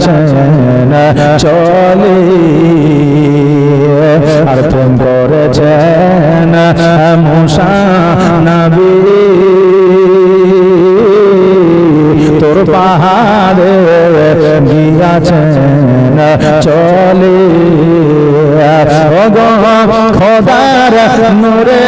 গিয়াছেন চলে। আর প্রেম করেছেন মুসা নবী। তোর পাহাড়ে গিয়াছেন চলে। খোদার নূরে।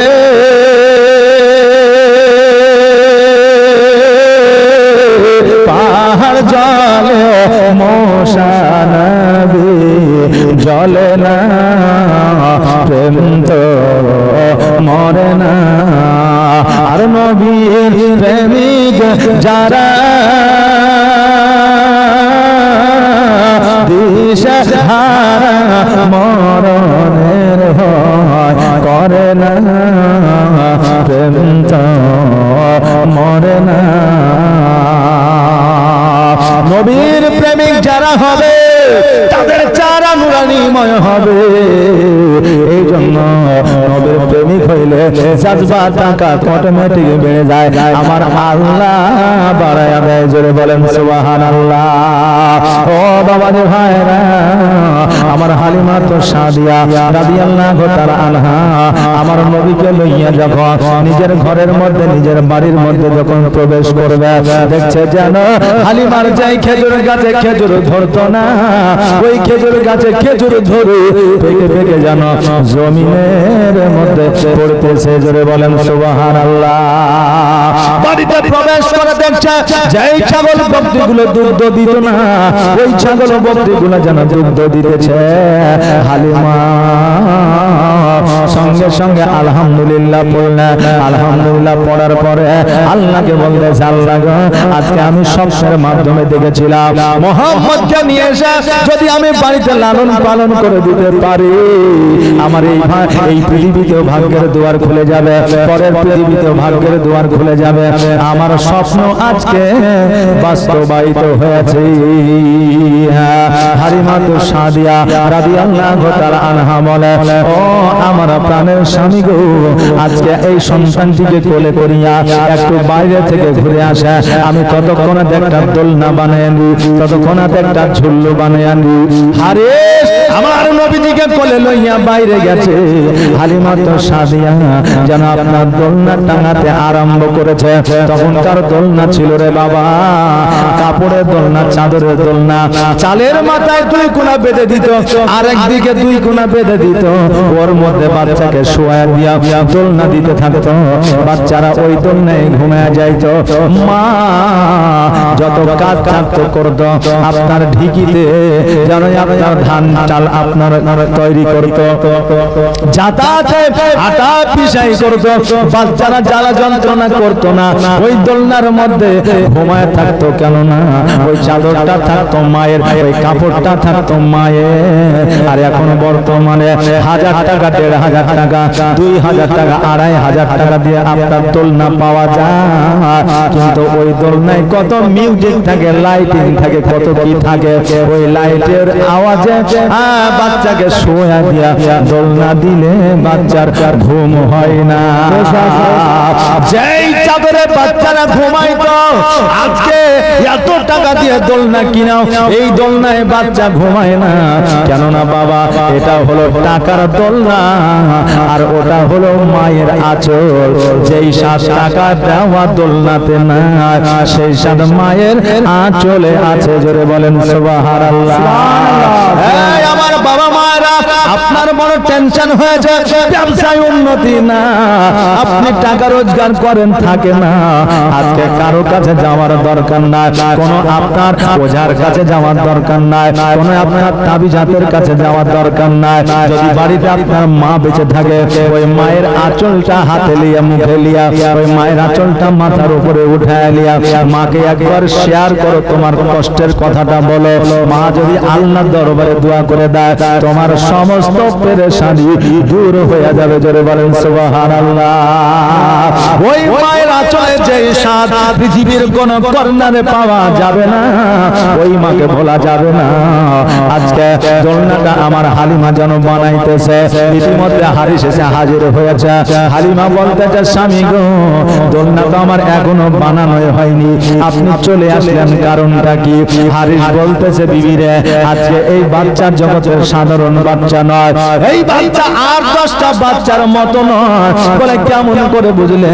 পাহাড় জলে মশানবি, জলে না, প্রেম তো মরে না। আর নবীর প্রেমিক যারা মরণের ভয় করে না। প্রেম তো মরে না। নবীর প্রেমিক যারা হবে তাদের চারা নুরানিময় হবে। এই জন্য প্রেমিক হইলে জাজবা টাকা অটোমেটিক বেড়ে যায়। আমার আল্লাহ বাড়ায় জোরে বলেন সুবাহান আল্লাহ ও বাবাজি ভাইরা, আমার হালিমা তো সাদিয়া রাদি আল্লাহ তার আনহা, আমার নবীকে লইয়া যখন নিজের ঘরের মধ্যে, নিজের বাড়ির মধ্যে যখন প্রবেশ করবে, দেখছে যেন হালিমার যাই খেজুর গাছে, খেজুর ধরতো না। ওই খেজুর গাছে খেজুর ধরে পেকে পেকে যেন জমিনের মধ্যে পড়তেছে। জোরে বলেন সুবাহান বাড়িতে প্রবেশ করে দেখছে যেই ছাগল বকরিগুলো দুগ্ধ দিত না, ওই ছাগল বকরিগুলো যেন দুগ্ধ দিতেছে। হালিমা সঙ্গে সঙ্গে আলহামদুলিল্লাহ পড়লেন আলহামদুলিল্লাহ পড়ার পরে আল্লাহকে বলতেছে আল্লাহ আজকে আমি স্বপ্নের মাধ্যমে দেখেছিলাম। মোহাম্মদকে নিয়ে এসে যদি আমি বাড়িতে লালন পালন করে দিতে পারি আমার এই এই পৃথিবীতেও ভাগ্যের দুয়ার খুলে যাবে পরের পৃথিবীতেও ভাগ্যের দুয়ার খুলে যাবে। আমার স্বপ্ন আজকে বাস্তবায়িত হয়েছে। হারিমাত সাদিয়া রাদিয়াল্লাহু তাআলা আনহা বলে ও আমার প্রাণের স্বামী গো, আজকে এই সন্তানটিকে কোলে করিয়া একটু বাইরে থেকে ঘুরে আসে। আমি ততক্ষণ একটা দোলনা বানিয়ে আনি ততক্ষণ একটা ঝুল্লু বানিয়ে আনি। হারে, আমার নবীজিকে কোলে লইয়া বাইরে গেছে। হালিমা তো সাদিয়া যেন আপনার দোলনা টাঙাতে আরম্ভ করেছে। তখনকার দোলনা ছিল রে বাবা, কাপড়ের দোলনা, চাদরের দোলনা। চালের মাথায় দুই কোনা বেঁধে দিত আর একদিকে দুই কোনা বেঁধে দিত। ওর মধ্যে বাচ্চাকে শোয়া দিয়া দোলনা দিতে থাকতো। বাচ্চারা ওই দোলনায় ঘুমিয়ে যাইতো। মা, যত কাজ করতো। আপনার ঢিকিতে যেন আপনার ধান চাল আপনার তৈরি করতো। আটা পিসাই করতো। বাচ্চারা জ্বালা যন্ত্রণা করতো না। ওই দোলনার মধ্যে ঘুমায় থাকতো ওই চাদরটা থাকতো মায়ের, ওই কাপড়টা থাকতো মায়ের। আর এখন বর্তমানে হাজার টাকা, দেড় হাজার টাকা দুই হাজার টাকা, আড়াই হাজার টাকা দিয়ে আপনার দোলনা পাওয়া যায়। কিন্তু ওই দোলনায় কত মিউজিক থাকে লাইটিং থাকে, কত কি থাকে, ওই লাইটের আওয়াজে বাচ্চাকে শোয়া দিয়া দোলনা দিলে বাচ্চার ঘুম হয় না। যেই চাদরে বাচ্চারা ঘুমাইতো, আজকে এত টাকা দিয়ে দোলনা কিনাও, এই দোলনায় বাচ্চা ঘুমায় না। কেননা বাবা, এটা হলো টাকার দোলনা। আর ওটা হলো মায়ের আচল। যেই সাত টাকা দেওয়া দোলনাতে না সেই সাত মায়ের আচলে আছে জোরে বলেন সুবহানাল্লাহ। আল্লাহ আমার বাবা আপনার বড় টেনশন হয়েছে? ব্যবসায় উন্নতি না। আপনি টাকা রোজগার করেন, থাকে না। আজকে কারও কাছে যাওয়ার দরকার নাই। কোনো আপনার ওঝার কাছে যাওয়ার দরকার নাই। কোনো আপনার তাবিজাতের কাছে যাওয়ার দরকার নাই। যদি বাড়িতে আপনার মা বেঁচে থাকে, ওই মায়ের আঁচলটা হাতে লিয়া, মুখে লিয়া, ওই মায়ের আঁচলটা মাথার উপরে উঠায় লিয়া, মাকে একবার শেয়ার করো, তোমার কষ্টের কথাটা বলো। মা যদি আল্লাহ দরবারে দোয়া করে দেয়, তোমার সমস্ত পেরেশানি দূর হয়ে যাবে জোরে বলেন সুবহানাল্লাহ। ওই মায়ের যে স্বাদ পৃথিবীর কোন কর্নারে পাওয়া যাবে না। ওই মাকে ভোলা যাবে না। আজকে দোলনাটা আমার হালিমা যেন বানাইতেছে। ইতিমধ্যে হারিস এসে হাজির হয়েছে। হালিমা বলতেছে স্বামী গো দোলনা তো আমার এখনও বানানোই হয়নি। আপনি চলে আসলেন কারণটা কি? হারিস বলতেছে বিবিরে আজকে এই বাচ্চার জগতের সাধারণ বাচ্চা নয়। এই বাচ্চা আর দশটা বাচ্চার মতো নয়। বলে কেমন করে বুঝলে?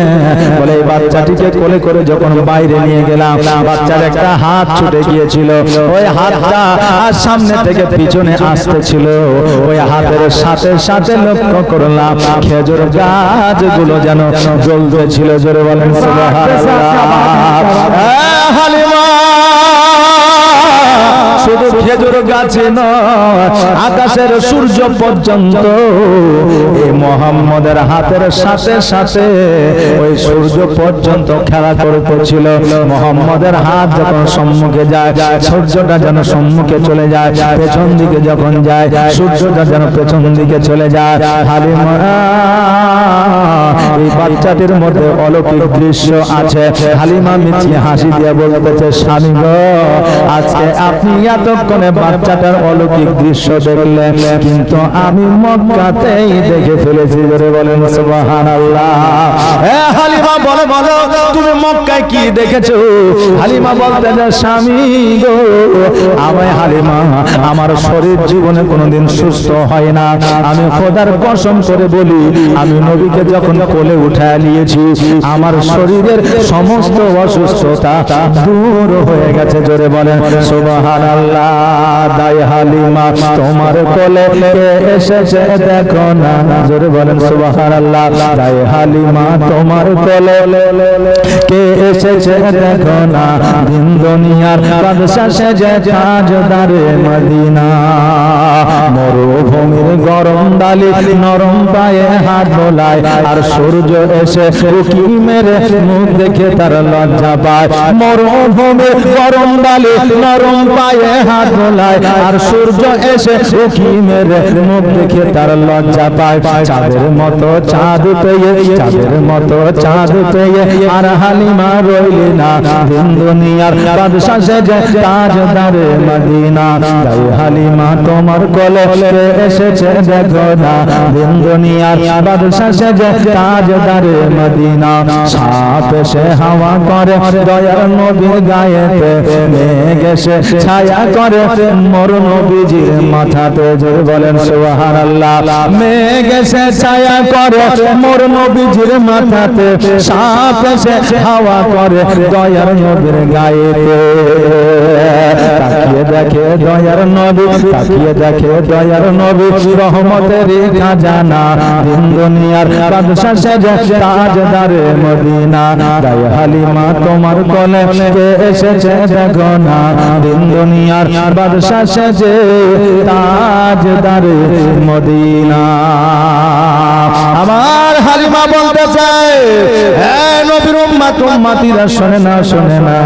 বলে এই বাচ্চাটিকে কোলে করে যখন বাইরে নিয়ে গেলাম, বাচ্চার একটা হাত ছুটে গিয়েছিল। ওই হাতটা সামনে থেকে পিছনে আসতেছিল। ওই হাতের সাথে সাথে লক্ষ্য করলাম, খেজুর গাছগুলো যেন জ্বলতেছিল। জোরে বলেন, সুবহানাল্লাহ। হালিমা। শুধু খেজুর গাছে আকাশের সূর্য পর্যন্ত। এই মোহাম্মদের হাতের সাথে সাথে ওই সূর্য পর্যন্ত খেলা করতেছিল। মোহাম্মদের হাত যখন সম্মুখে যায়, সূর্যটা যেন সম্মুখে চলে যায়, পেছন দিকে যখন যায়, সূর্যটা যেন পেছন দিকে চলে যায়। এই বাচ্চাটির মধ্যে অলৌকিক দৃশ্য আছে। হালিমা মিছিয়ে হাসি দিয়ে বলতেছে, স্বামী গো, আজকে আপনি এতক্ষণে বাচ্চাটার অলৌকিক দৃশ্য দেখলেন কিন্তু আমি মক্কাতেই দেখে ফেলেছি, জোরে বলেন সুবহানাল্লাহ। এ হালিমা, বলো বলো, তুমি মক্কায় কি দেখেছ? হালিমা বলতেছে স্বামী গো, আমায় হালিমা, আমার শরীর জীবনে কোনোদিন সুস্থ হয় না। আমি খোদার কসম করে বলি, আমি নবীকে যখন কোলে উঠায় নিয়েছি, আমার শরীরের সমস্ত অসুস্থতা দূর হয়ে গেছে, জোরে বলেন সুবহানাল্লাহ। দাই হালিমা, তোমার কোলে এসেছে দেখো না। জোরে বলেন, সুবহানাল্লাহ, দাই হালিমা, তোমার কোলে কে এসেছে দেখো না। দিন দুনিয়ার মদিনা। মরুভূমির গরম ডালি নরম পায়ে হাত বোলায়, আর সূর্য এসে উকি মেরে মুখ দেখে তার লজ্জা পায়। মরুভূমির গরম ডালি নরম পায়ে হাত বোলায় আর সূর্য এসে উকি মেরে মুখ দেখে তার লজ্জা পায়। চাঁদের মতো চাঁদ পেয়ে, চাঁদের মতো চাঁদ পেয়ে, আর হালিমা রইলি না। দিন দুনিয়ার বাদশা সেজে তাজদারে মদিনা। তাই হালিমা তোমার কোলে এসেছে, দেখো না। দিন দুনিয়ার বাদশা সেজে তাজদারে মদিনা। সাপ এসে হাওয়া করে, দয়ার নবীর গায়েতে মেঘ এসে ছায়া করে মর নবীজির মাথাতে জোরে বলেন সুবহানাল্লাহ। মেঘ এসে ছায়া করে মর নবীজির মাথাতে সাপ এসে হাওয়া করে দয়ার নবীর গায়েতে। তাকিয়ে দেখে দয়ার নবী, তাকিয়ে দেখে দয়ার নবী, রহমতের খাজানা। দিন দুনিয়ার বাদশা তাজদারে মদিনা। হালিমা তোমার কোলে কে এসেছে দেখো না। দিন দুনিয়ার বাদশা তাজদারে মদিনা। আমার হালিমা বলতে চায় নবীর উম্মাত, উম্মাতিরা শোনে না শোনে না।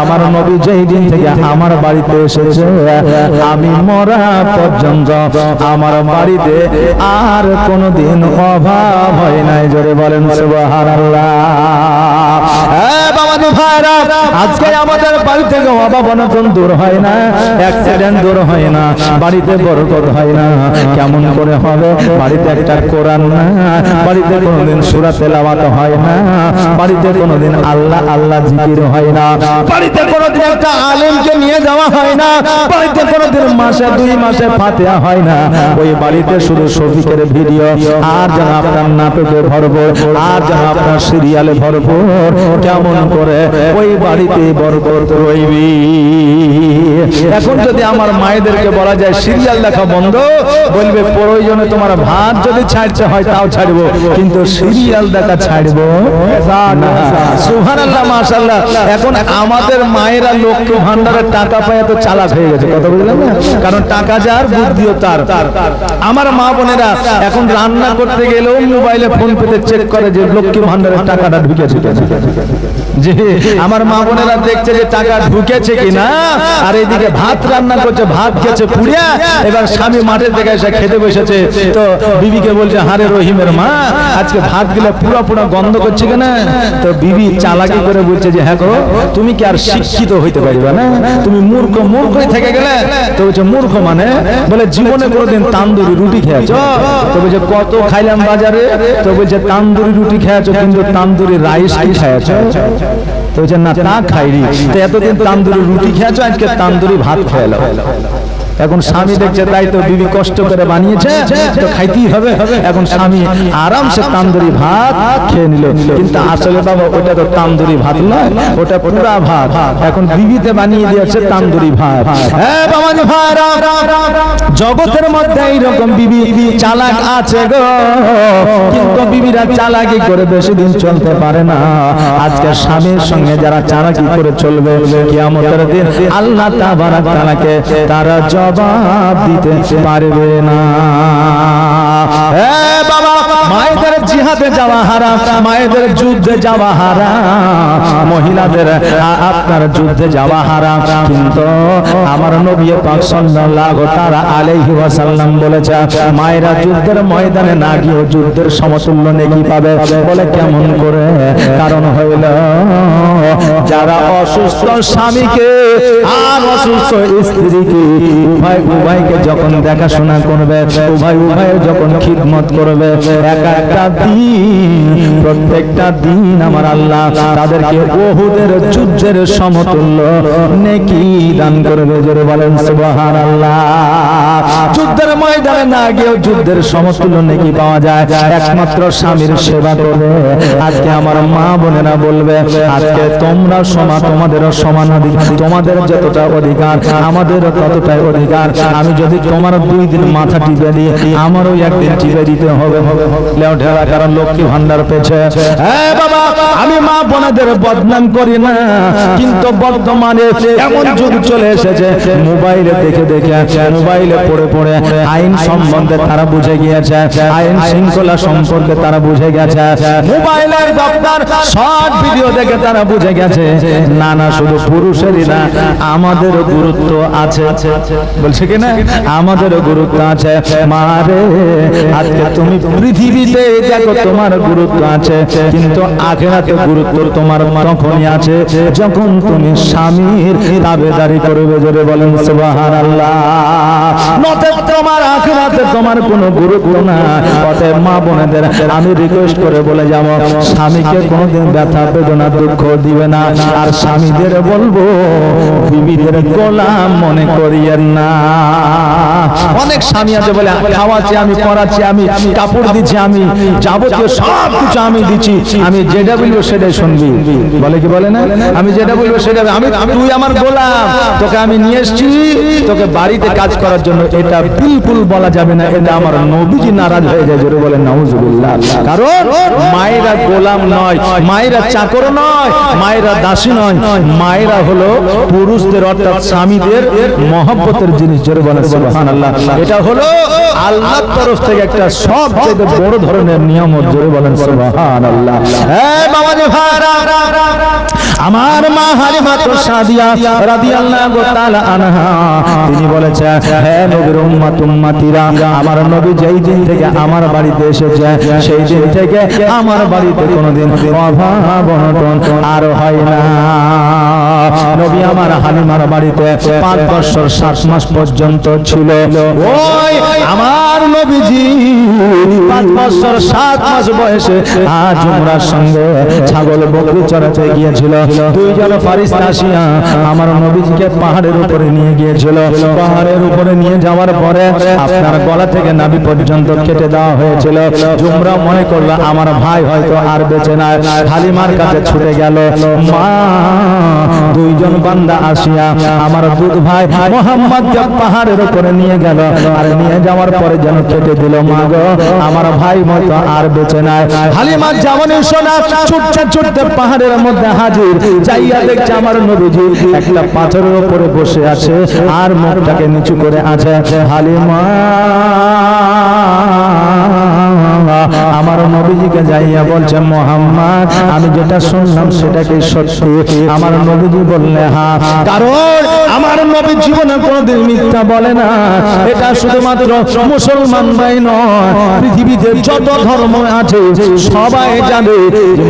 আমার নবী যেই দিন থেকে আমার বাড়িতে এসেছে। আমি মরা পর্যন্ত আমার বাড়িতে আর কোনোদিন অভাব হয় নাই। জোরে বলেন সুবহানাল্লাহ হ্যাঁ বাবাজি ভাইরা আজকে আমাদের থেকে দূর হয় না অ্যাক্সিডেন্ট দূর হয় না, বাড়িতে বরকত হয় না। কেমন করে হবে? বাড়িতে একটা কোরআন না, বাড়িতে কোনোদিন সূরা তেলাওয়াত হয় না, বাড়িতে কোনোদিন আল্লাহ আল্লাহ জিকির হয় না। বাড়িতে কোনোদিন একটা আলেমকে নিয়ে যাওয়া হয় না, বাড়িতে কোনোদিন মাসে, দুই মাসে ফাতিহা হয় না। ওই বাড়িতে শুধু শফিকের ভিডিও, আর যেন আপনার নাটকে ভরপুর, আর যেন আপনার সিরিয়ালে ভরপুর। কেমন করে? ওই বাড়িতে বরকত রইবি। এখন যদি আমার মায়েদেরকে বলা যায় সিরিয়াল দেখা বন্ধ, বলবে প্রয়োজনে তোমার ভাত যদি ছাড়ছে হয় তাও ছাড়বো, কিন্তু সিরিয়াল দেখা ছাড়বো সুবহানাল্লাহ, মাশাআল্লাহ। এখন আমাদের মায়েরা লক্ষ্মী ভান্ডারের টাকা পায় এত চালাক হয়ে গেছে, কথা বুঝলেন না? কারণ টাকা যার বুদ্ধিও তার। আমার মা বোনেরা এখন রান্না করতে গেলেও মোবাইলে ফোন পেতে চেক করে যে লক্ষ্মী ভান্ডারের টাকাটা ঢুকেছে। আমার মা বোনেরা দেখছে যে টাকা ঢুকেছে কিনা, আর এইদিকে ভাত রান্না করছে, ভাত খেছে পুড়িয়া, এবার স্বামী মাঠের থেকে এসে খেতে বসেছে। তো বিবিকে বলছে, হারে রহিমের মা, আজকে ভাতগুলো পুরো পুরো গন্ধ করছে কেন? তো বিবি চালাকি করে বলছে যে হ্যাঁ গো, তুমি কি আর শিক্ষিত হইতে পারবে না? তুমি মূর্খ মূর্খই থেকে গেলে? তো বলছে, মূর্খ মানে? বলে, জীবনে কোনোদিন তান্দুরি রুটি খেয়েছো? তো বলছে, কত খাইলাম বাজারে? তো বলছে, তান্দুরি রুটি খেয়েছো, কিন্তু তান্দুরি রাইস খেয়েছো? তো না তা খাইনি। তো এতদিন তান্দুরি রুটি খেয়েছো আজকে তান্দুরি ভাত খেয়ালো এখন স্বামী দেখছে তাই তো বিবি কষ্ট করে বানিয়েছে তো খাইতেই হবে। এখন স্বামী আরামসে তান্দুরি ভাত খেয়ে নিল। কিন্তু আসলে বাবা ওটা তো তান্দুরি ভাত নয় ওটা পুরা ভাত। এখন বিবিতে বানিয়ে দিয়েছে তান্দুরি ভাত। হ্যাঁ জগতের মধ্যে এইরকম বিবি চালাক আছে গো। কিন্তু বিবিরা চালাকি করে বেশি দিন চলতে পারে না। আজকে স্বামীর সঙ্গে যারা চালাকি করে চলবে কিয়ামতের দিন আল্লাহ তাবারাক তাআলাকে তারা জবাব দিতে পারবে না। বাবা মায়েদের জিহাদে যাওয়া হারাম, মায়েদের যুদ্ধে যাওয়া হারাম, মহিলাদের আপনার যুদ্ধে যাওয়া হারাম। কিন্তু আমার নবী পাক সাল্লাল্লাহু তাআলা আলাইহি ওয়াসাল্লাম বলেছে, মায়েরা যুদ্ধের ময়দানে না গিয়ে যুদ্ধের সমতুল্য নেকি পাবে। বলে কেমন করে? কারণ হইল, যারা অসুস্থ স্বামীকে আর অসুস্থ স্ত্রীকে উভয় উভয়কে যখন দেখাশোনা করবে, উভয় উভয়ের যখন খিদমত করবে একটা দিন, প্রত্যেকটা দিন আমার আল্লাহ তাদেরকে যুদ্ধের সমতুল্য নেকি দান করবে, জোরে বলেন সুবহানাল্লাহ। যুদ্ধের ময়দানে না গিয়েও যুদ্ধের সমতুল্য নেকি পাওয়া যায়, একমাত্র স্বামীর সেবা করে আজকে আমার মা বোনেরা বলবে, আজকে তোমরা সমা তোমাদেরও সমান অধিকার তোমাদের যতটা অধিকার, আমাদেরও ততটাই অধিকার। আমি যদি তোমার দুই দিন মাথা টিপে দিই, আমারও একদিন টিপে দিতে হবে। লেও ঢেলা কারণ লক্ষ্মী ভান্ডার আমি মা বদনাম করি না, কিন্তু বর্তমানে এমন যুগ চলে এসেছে। মোবাইলে দেখে দেখে, মোবাইলে পড়ে পড়ে আইন সম্বন্ধে তারা বুঝে গিয়েছে, আইন শৃঙ্খলা সম্পর্কে তারা বুঝে গেছে। মোবাইলের দপ্তর ভিডিও দেখে তারা বুঝে গেছে। না না, শুধু পুরুষেরই না, আমাদেরও গুরুত্ব আছে। বলছে কি না? আমাদেরও গুরুত্ব আছে। আজকে তুমি পৃথিবীতে দেখো তোমার গুরুত্ব আছে, কিন্তু আখেরাতে গুরুত্ব তোমার তখনই আছে, যখন তুমি স্বামীর দাবেদারি করবে জোরে বলেন তোমার আখেরাতে তোমার কোনো গুরুত্ব না মা বোনেদের আমি রিকোয়েস্ট করে বলে যাব, স্বামীকে কোনোদিন ব্যথা, বেদনা, দুঃখ দিবে না, আর স্বামীদের বলব, বিবিদের গোলাম মনে করিয়েন না। অনেক স্বামী আছে বলে, খাওয়াচ্ছি আমি, পড়াচ্ছি আমি, কাপড় দিচ্ছি আমি যাবতীয় সব কিছু আমি দিচ্ছি, আমি যেটা বলব সেটাই শুনবি। বলে কি বলে না? আমি যেটা বলব সেটা আমি তুই আমার গোলাম, তোকে আমি নিয়ে এসেছি, তোকে বাড়িতে কাজ করার জন্য। এটা বিলকুল বলা যাবে না, এটা আমার নবীজি নারাজ হয়ে যায়, জোরে বলেন, নাউজুবিল্লাহ। কারণ মায়েরা গোলাম নয়, মায়েরা চাকর নয়, মায়েরা দাসী নয়, মায়েরা হলো পুরুষদের, অর্থাৎ স্বামীদের মহব্বতের জিনিস, জোরে বলেন, সুবহানাল্লাহ। এটা হলো আল্লাহর তরফ থেকে একটা সবচেয়ে বড় ধরনের নিয়ামত জোরে বলেন সুবহানাল্লাহ। হ্যাঁ বাবাজি ভাইরা আমার মা হালিমা তো সাদিয়া রাদিয়াল্লাহু তাআলা আনহা, তিনি বলেছে হে নবীর উম্মত, উম্মতিরা, আমার নবী যেই দিন থেকে আমার বাড়িতে এসেছে, সেই দিন থেকে আমার বাড়িতে কোনোদিন অভাব অনটন আর হয় না। নবী আমার হালিমার বাড়িতে পাঁচ বছর সাত মাস পর্যন্ত ছিল। ওই আমার নবীজি পাঁচ বছর সাত মাস বয়সে আজ উমরার সঙ্গে ছাগল বকরি চড়াতে গিয়েছিল। দুইজন ফারিস্তা আসিয়া আমার নবীজিকে পাহাড়ের উপরে নিয়ে গিয়েছিল। পাহাড়ের উপরে নিয়ে যাওয়ার পরে আপনার গলা থেকে নাভি পর্যন্ত কেটে দেওয়া হয়েছিল। জুমরা মনে করল, আমার ভাই হয়তো আর বেঁচে নাই। হালিমার কাছে ছুটে গেল। মা, দুইজন বান্দা আসিয়া আমার দুধ ভাই মোহাম্মদকে পাহাড়ের উপরে নিয়ে গেল। আর নিয়ে যাওয়ার পরে যেন কেটে দিল, মা গো, আমার ভাই মতো আর বেঁচে নাই। হালিমা যেমন শোনা, ছুটতে ছুটতে পাহাড়ের মধ্যে হাজির যাইয়া দেখছে আমার নবীজি একটা পাথরের উপরে বসে আছে আর মুখটাকে নিচু করে আছে হালিমা। আমার নবীজিকে যাইয়া বলছে, মোহাম্মদ, আমি যেটা শুনলাম সেটা কি সত্যি। আমার নবীজি বললে হ্যাঁ কারণ আমার নবী জীবনে কোনোদিন মিথ্যা বলে না। এটা শুধুমাত্র মুসলমানরাই নয়, পৃথিবীতে যত ধর্ম আছে, সবাই জানে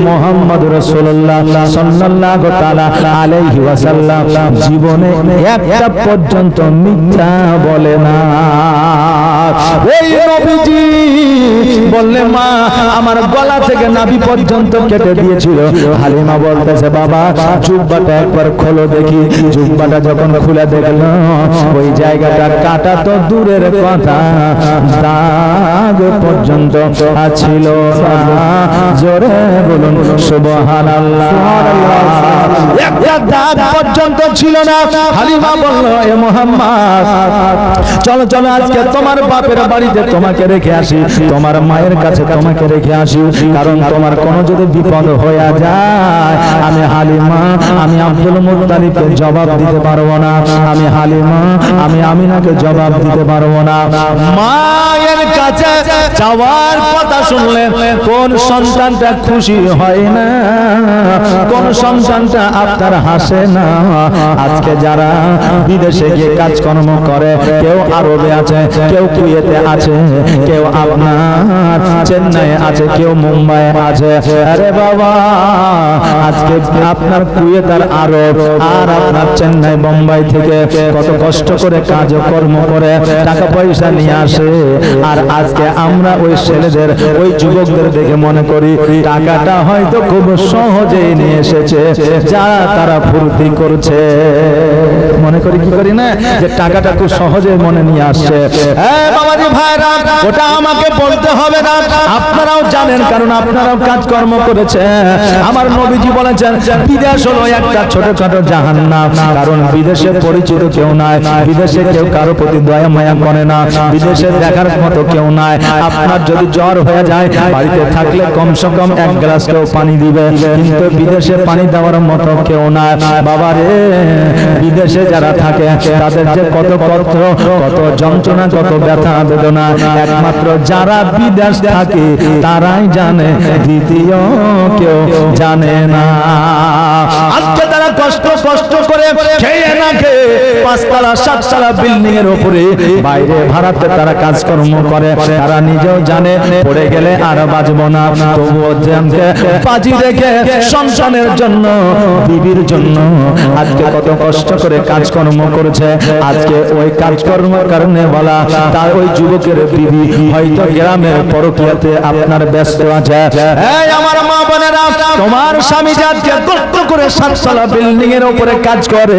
মোহাম্মদ রসুল্লাহ সাল্লাল্লাহু তাআলা আলাইহি ওয়াসাল্লাম জীবনে একটা পর্যন্ত মিথ্যা বলে না। ওই নবীজি বললে, মা, আমার গলা থেকে নাভি পর্যন্ত কেটে দিয়েছিল। হালিমা বলতেছে, বাবা, জুব্বাটা একবার খোলো দেখি। জুব্বাটা যখন খুলে দেখল, ওই জায়গাটা কাটা তো দূরের কথা। দাগ পর্যন্ত ছিল জোরে বলুন দাগ পর্যন্ত ছিল না। হালিমা বলল, এ মোহাম্মদ, চলো চলো, আজকে তোমার বাপের বাড়িতে তোমাকে রেখে আসি। তোমার মায়ের কাছে তোমাকে রেখে আসি। কারণ তোমার কোনো যদি বিপদ হয়ে যায় আমি হালিমা আমি আব্দুল মুত্তালিবকে জবাব দিতে পারব না। আমি হালিমা আমি আমিনাকে জবাব দিতে পারব না। মায়ের কাছে যাওয়ার কথা শুনলে কোন সন্তানটা খুশি হয় না? কোন সন্তানটা আপনার হাসে না? আজকে যারা বিদেশে গিয়ে কাজকর্ম করে কেউ আরবে আছে কেউ কুয়েতে আছে কেউ আপনার চেন্নাই আছে কেউ মুম্বাই আছে। আরে বাবা, আজকে আপনার কুয়েত আর আর আপনার চেন্নাই, বোম্বাই থেকে কত কষ্ট করে কাজ কর্ম করে, টাকা পয়সা নিয়ে আসে। আর আজকে আমরা ওই ছেলেদের, ওই যুবকদের দেখে মনে করি, টাকাটা হয়তো খুব সহজেই নিয়ে এসেছে, যা তারা ফুর্তি করছে। মনে করি কি করি না, যে টাকাটা খুব সহজে মনে নিয়ে আসছে। হ্যাঁ ভাইরা ওটা আমাকে বলতে হবে না। আপনারাও জানেন, কারণ আপনারাও কাজকর্ম করেছেন। আমার নবীজি বলেছেন, বিদেশ হলো একটা ছোটখাটো জাহান্নাম, কারণ বিদেশে পরিচিত কেউ নাই, বিদেশে কেউ কারও প্রতি দয়া মায়া করে না, বিদেশে দেখার মতো কেউ নাই। আপনার যদি জ্বর হয়ে যায়, বাড়িতে থাকলে কমসে কম এক গ্লাস কেউ পানি দিবে, কিন্তু বিদেশে পানি দেওয়ার মতো কেউ নাই। বাবা রে, বিদেশে যারা থাকে, তাদের যে কত কষ্ট, কত যন্ত্রণা, কত ব্যথা, বেদনা, একমাত্র যারা বিদেশ থাকে তারাই জানে দ্বিতীয় কেউ জানে না আজকে তারা কষ্ট কষ্ট করে খেয়ে না খেয়ে পাঁচতলা বিল্ডিং এর উপরে বাইরে ভাড়াতে তারা করে। তারা নিজেও জানে, পড়ে গেলে আর না। তবুও বাজি সন্তানের জন্য, বিবির জন্য আজকে কত কষ্ট করে কাজকর্ম করেছে। আজকে ওই কাজকর্মের কারণে বলা, তার ওই যুবকের বিবি হয়তো গ্রামের পরকিয়াতে আপনার ব্যস্ত আছে। আমার মা বোনেরা, তোমার স্বামী যে আজকে কষ্ট করে সাততলা বিল্ডিং এর উপরে কাজ করে।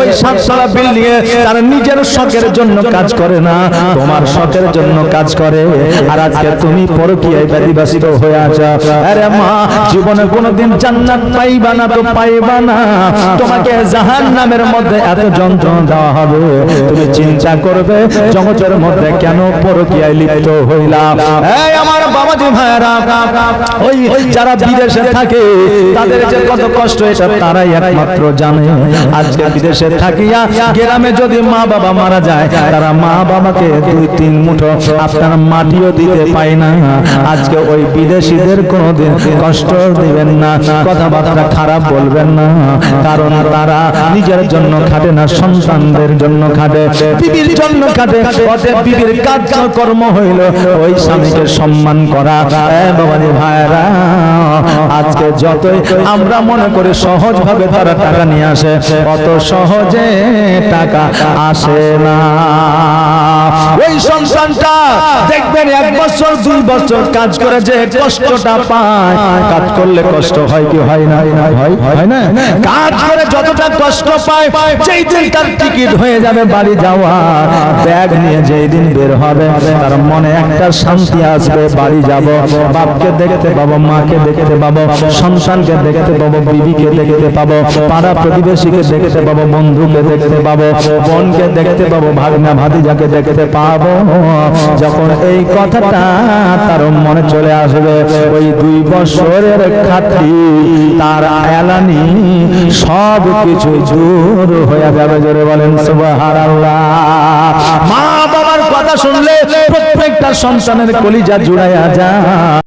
ওই সাততলা বিল্ডিং তার নিজের শখের জন্য কাজ করে না। তোমার শখের জন্য কাজ করে। আর আজকে তুমি হয়ে আরে মা, জীবনে কোনোদিন জান্নাত পাইবা না তো পাইবা না। তোমাকে মধ্যে এত যন্ত্রণা দেওয়া হবে। তুমি চিন্তা করবে, জগতের মধ্যে কেন পরকিয়ায় লিপ্ত হইলাম এই আমার বাবাজি ভাইরা ওই যারা বিদেশে থাকে, তাদের যে কত কষ্ট, এটা তারাই একমাত্র জানে। আজকে বিদেশে থাকিয়া যদি মা বাবা মারা যায়, তারা মা বাবাকে দুই তিন মুঠো আপনার মাটিও দিতে পায় না। আজকে ওই বিদেশিদের কোনোদিন কষ্ট দিবেন না, কথাবার্তা খারাপ বলবেন না। কারণ তারা নিজের জন্য খাটে না, সন্তানদের জন্য খাটে। বিবির জন্য খাটে, অতএব কাজ কর্ম হইল ওই স্বামীকে সম্মান করা। বাবাজি ভাইরা আজকে যতই আমরা মনে করি সহজ ভাবে তারা টাকা নিয়ে আসে, অত সহজে টাকা আসে না। ওই সন্তানটা দেখবেন এক বছর, দুই বছর কাজ করে যে কষ্টটা পায়। কাজ করলে কষ্ট হয় কি হয় না? হয় না? কাজ করে যতটা কষ্ট পায়, যেই দিন তার টিকিট হয়ে যাবে বাড়ি যাওয়া। ব্যাগ নিয়ে যেই দিন বের হবে, তার মনে একটা শান্তি আসবে, বাড়ি যাব। বাপকে দেখতে পাবো, মাকে দেখতে পাবো, সন্তানকে দেখতে পাবো, বিবিকে দেখতে পাবো, পাড়া প্রতিবেশীকে দেখতে পাবো, বন্ধুকে দেখতে পাবো, বোনকে দেখতে পাবো, ভাগনা ভাতিজাকে দেখতে পাবো। যখন এই কথাটা তার মনে চলে আসবে, ওই দুই বছরের খাতি, তার এলানি সব কিছু জোর হয়ে যাবে। জোরে বলেন মা বাবার কথা শুনলে প্রত্যেকটা সন্তানের কলিজা জুড়াইয়া যায়।